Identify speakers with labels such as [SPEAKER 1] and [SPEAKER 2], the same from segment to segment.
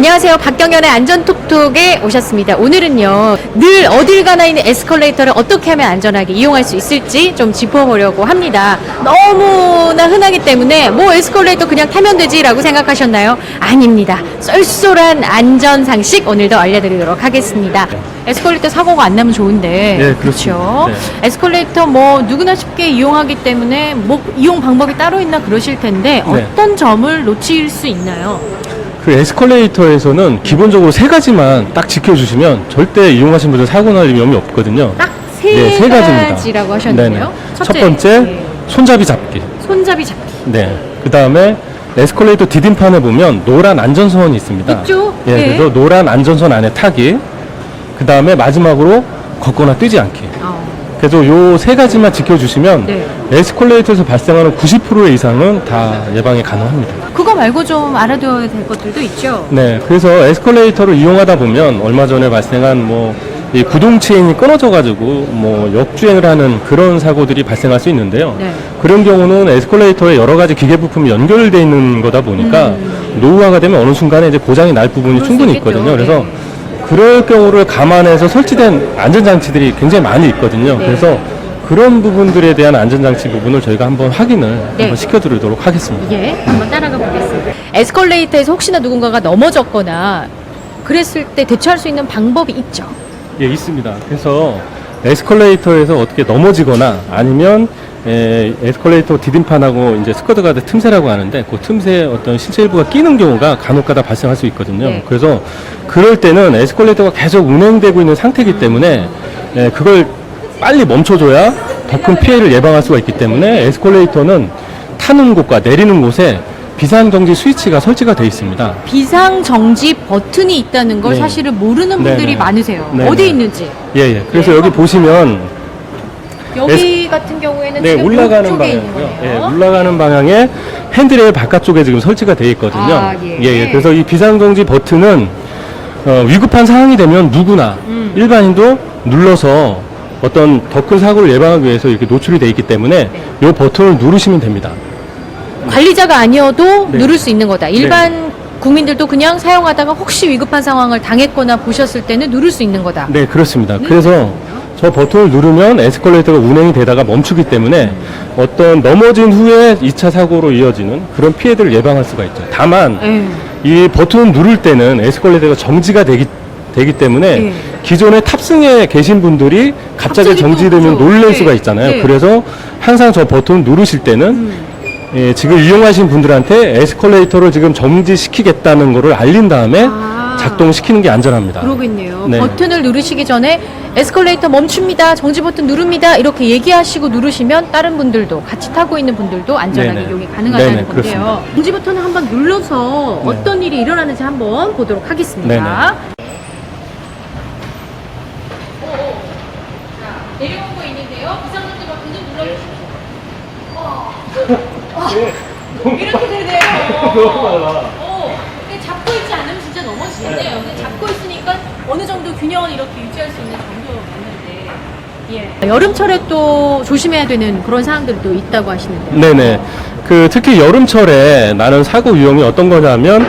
[SPEAKER 1] 안녕하세요. 박경연의 안전톡톡에 오셨습니다. 오늘은요, 늘 어딜 가나 있는 에스컬레이터를 어떻게 하면 안전하게 이용할 수 있을지 좀 짚어보려고 합니다. 너무나 흔하기 때문에 뭐 에스컬레이터 그냥 타면 되지라고 생각하셨나요? 아닙니다. 쏠쏠한 안전 상식 오늘도 알려드리도록 하겠습니다. 에스컬레이터 사고가 안 나면 좋은데.
[SPEAKER 2] 네,
[SPEAKER 1] 그렇죠.
[SPEAKER 2] 네.
[SPEAKER 1] 에스컬레이터 뭐 누구나 쉽게 이용하기 때문에 뭐 이용 방법이 따로 있나 그러실 텐데
[SPEAKER 2] 네.
[SPEAKER 1] 어떤 점을 놓칠 수 있나요?
[SPEAKER 2] 그 에스컬레이터에서는 기본적으로 세 가지만 딱 지켜주시면 절대 이용하신 분들 사고 날 위험이 없거든요.
[SPEAKER 1] 딱세
[SPEAKER 2] 네, 세 가지입니다.
[SPEAKER 1] 가지라고 하셨네요.
[SPEAKER 2] 첫
[SPEAKER 1] 첫째,
[SPEAKER 2] 번째,
[SPEAKER 1] 네.
[SPEAKER 2] 손잡이 잡기.
[SPEAKER 1] 손잡이 잡기.
[SPEAKER 2] 네. 그 다음에 에스컬레이터 디딤판에 보면 노란 안전선이 있습니다.
[SPEAKER 1] 있죠?
[SPEAKER 2] 예,
[SPEAKER 1] 네.
[SPEAKER 2] 그래서 노란 안전선 안에 타기. 그 다음에 마지막으로 걷거나 뛰지 않기.
[SPEAKER 1] 어,
[SPEAKER 2] 그래서 요 세 가지만 지켜주시면
[SPEAKER 1] 네.
[SPEAKER 2] 에스컬레이터에서 발생하는 90% 이상은 다 예방이 가능합니다.
[SPEAKER 1] 그거 말고 좀 알아둬야 될 것들도 있죠.
[SPEAKER 2] 네, 그래서 에스컬레이터를 이용하다 보면 얼마 전에 발생한 뭐 이 구동 체인이 끊어져 가지고 뭐 역주행을 하는 그런 사고들이 발생할 수 있는데요.
[SPEAKER 1] 네.
[SPEAKER 2] 그런 경우는 에스컬레이터에 여러 가지 기계 부품이 연결되어 있는 거다 보니까 노후화가 되면 어느 순간에 이제 고장이 날 부분이
[SPEAKER 1] 음. 그럴 수
[SPEAKER 2] 충분히
[SPEAKER 1] 있겠죠.
[SPEAKER 2] 있거든요. 그래서
[SPEAKER 1] 네.
[SPEAKER 2] 그럴 경우를 감안해서 설치된 안전장치들이 굉장히 많이 있거든요.
[SPEAKER 1] 네.
[SPEAKER 2] 그래서 그런 부분들에 대한 안전장치 부분을 저희가 한번 확인을
[SPEAKER 1] 네.
[SPEAKER 2] 한번 시켜드리도록 하겠습니다.
[SPEAKER 1] 예, 한번 따라가 보겠습니다. 에스컬레이터에서 혹시나 누군가가 넘어졌거나 그랬을 때 대처할 수 있는 방법이 있죠.
[SPEAKER 2] 예, 있습니다. 그래서 에스컬레이터에서 어떻게 넘어지거나 아니면 에, 에스컬레이터 디딤판하고 이제 스커드 가드 틈새라고 하는데 그 틈새에 어떤 신체 일부가 끼는 경우가 간혹가다 발생할 수 있거든요.
[SPEAKER 1] 네.
[SPEAKER 2] 그래서 그럴 때는 에스컬레이터가 계속 운행되고 있는 상태이기 때문에 에, 그걸 빨리 멈춰줘야 더 큰 피해를 예방할 수가 있기 때문에 에스컬레이터는 타는 곳과 내리는 곳에 비상정지 스위치가 설치가 되어 있습니다.
[SPEAKER 1] 비상 정지 버튼이 있다는 걸
[SPEAKER 2] 네.
[SPEAKER 1] 사실은 모르는
[SPEAKER 2] 네,
[SPEAKER 1] 분들이
[SPEAKER 2] 네.
[SPEAKER 1] 많으세요.
[SPEAKER 2] 네,
[SPEAKER 1] 어디
[SPEAKER 2] 네.
[SPEAKER 1] 있는지.
[SPEAKER 2] 예, 예. 그래서
[SPEAKER 1] 네.
[SPEAKER 2] 여기 보시면
[SPEAKER 1] 여기 같은 경우에는
[SPEAKER 2] 네,
[SPEAKER 1] 지금
[SPEAKER 2] 올라가는
[SPEAKER 1] 이쪽에 있는
[SPEAKER 2] 방향이고요.
[SPEAKER 1] 예,
[SPEAKER 2] 올라가는 방향에 핸들의 바깥쪽에 지금 설치가 되어 있거든요.
[SPEAKER 1] 아, 예.
[SPEAKER 2] 예, 그래서 이 비상정지 버튼은 어, 위급한 상황이 되면 누구나
[SPEAKER 1] 음.
[SPEAKER 2] 일반인도 눌러서 어떤 더 큰 사고를 예방하기 위해서 이렇게 노출이 되어 있기 때문에
[SPEAKER 1] 네.
[SPEAKER 2] 이 버튼을 누르시면 됩니다.
[SPEAKER 1] 관리자가 아니어도
[SPEAKER 2] 네.
[SPEAKER 1] 누를 수 있는 거다. 일반 국민들도 그냥 사용하다가 혹시 위급한 상황을 당했거나 보셨을 때는 누를 수 있는 거다.
[SPEAKER 2] 네, 그렇습니다.
[SPEAKER 1] 네.
[SPEAKER 2] 그래서 저 버튼을 누르면 에스컬레이터가 운행이 되다가 멈추기 때문에 어떤 넘어진 후에 2차 사고로 이어지는 그런 피해들을 예방할 수가 있죠. 다만
[SPEAKER 1] 예.
[SPEAKER 2] 이 버튼을 누를 때는 에스컬레이터가 정지가 되기 되기 때문에
[SPEAKER 1] 예.
[SPEAKER 2] 기존에 탑승에 계신 분들이 갑자기,
[SPEAKER 1] 갑자기 또
[SPEAKER 2] 정지되면. 놀랄
[SPEAKER 1] 예.
[SPEAKER 2] 수가 있잖아요.
[SPEAKER 1] 예.
[SPEAKER 2] 그래서 항상 저 버튼을 누르실 때는
[SPEAKER 1] 음.
[SPEAKER 2] 예, 지금 이용하신 분들한테 에스컬레이터를 지금 정지시키겠다는 거를 알린 다음에
[SPEAKER 1] 아.
[SPEAKER 2] 작동시키는 게 안전합니다.
[SPEAKER 1] 그러겠네요.
[SPEAKER 2] 네.
[SPEAKER 1] 버튼을 누르시기 전에 에스컬레이터 멈춥니다. 정지 버튼 누릅니다. 이렇게 얘기하시고 누르시면 다른 분들도 같이 타고 있는 분들도 안전하게
[SPEAKER 2] 네네.
[SPEAKER 1] 이용이 가능하다는
[SPEAKER 2] 네네,
[SPEAKER 1] 건데요.
[SPEAKER 2] 그렇습니다.
[SPEAKER 1] 정지 버튼을 한번 눌러서
[SPEAKER 2] 네.
[SPEAKER 1] 어떤 일이 일어나는지 한번 보도록 하겠습니다. 내려오고 있는데요. 버튼을 눌러주십시오. 어. 이렇게 되네요. 어, 근데 잡고 있지 않으면 진짜 넘어지겠네요. 근데 잡고 있으니까 어느 정도 균형을 이렇게 유지할 수 있는 정도였는데. 예. 여름철에 또 조심해야 되는 그런 사항들도 있다고 하시는데요.
[SPEAKER 2] 네네. 그 특히 여름철에 나는 사고 위험이 어떤 거냐면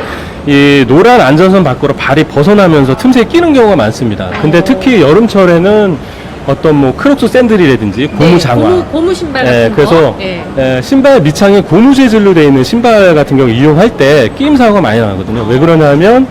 [SPEAKER 2] 이 노란 안전선 밖으로 발이 벗어나면서 틈새에 끼는 경우가 많습니다. 근데 특히 여름철에는 어떤 뭐 크록스 샌들이라든지 고무
[SPEAKER 1] 네,
[SPEAKER 2] 장화.
[SPEAKER 1] 고무, 고무 신발 같은
[SPEAKER 2] 예,
[SPEAKER 1] 거.
[SPEAKER 2] 그래서
[SPEAKER 1] 예.
[SPEAKER 2] 예, 신발 밑창에 고무 재질로 되어 있는 신발 같은 경우 이용할 때 끼임 사고가 많이 나거든요. 왜 그러냐면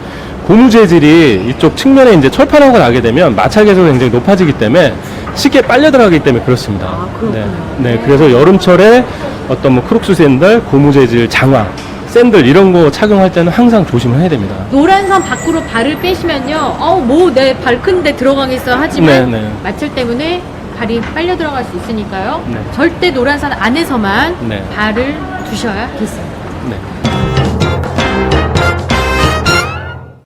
[SPEAKER 2] 고무 재질이 이쪽 측면에 이제 철판하고 나게 되면 마찰계수가 굉장히 높아지기 때문에 쉽게 빨려 들어가기 때문에 그렇습니다.
[SPEAKER 1] 아.
[SPEAKER 2] 네, 네, 그래서 여름철에 어떤 뭐 크록스 샌들, 고무 재질 장화, 샌들 이런 거 착용할 때는 항상 조심을 해야 됩니다.
[SPEAKER 1] 노란 선 밖으로 발을 빼시면요. 어우, 뭐내 발 큰데 들어가겠어 하지만
[SPEAKER 2] 네, 네.
[SPEAKER 1] 마찰 때문에 발이 빨려 들어갈 수 있으니까요.
[SPEAKER 2] 네.
[SPEAKER 1] 절대 노란 선 안에서만
[SPEAKER 2] 네.
[SPEAKER 1] 발을 두셔야겠습니다.
[SPEAKER 2] 네.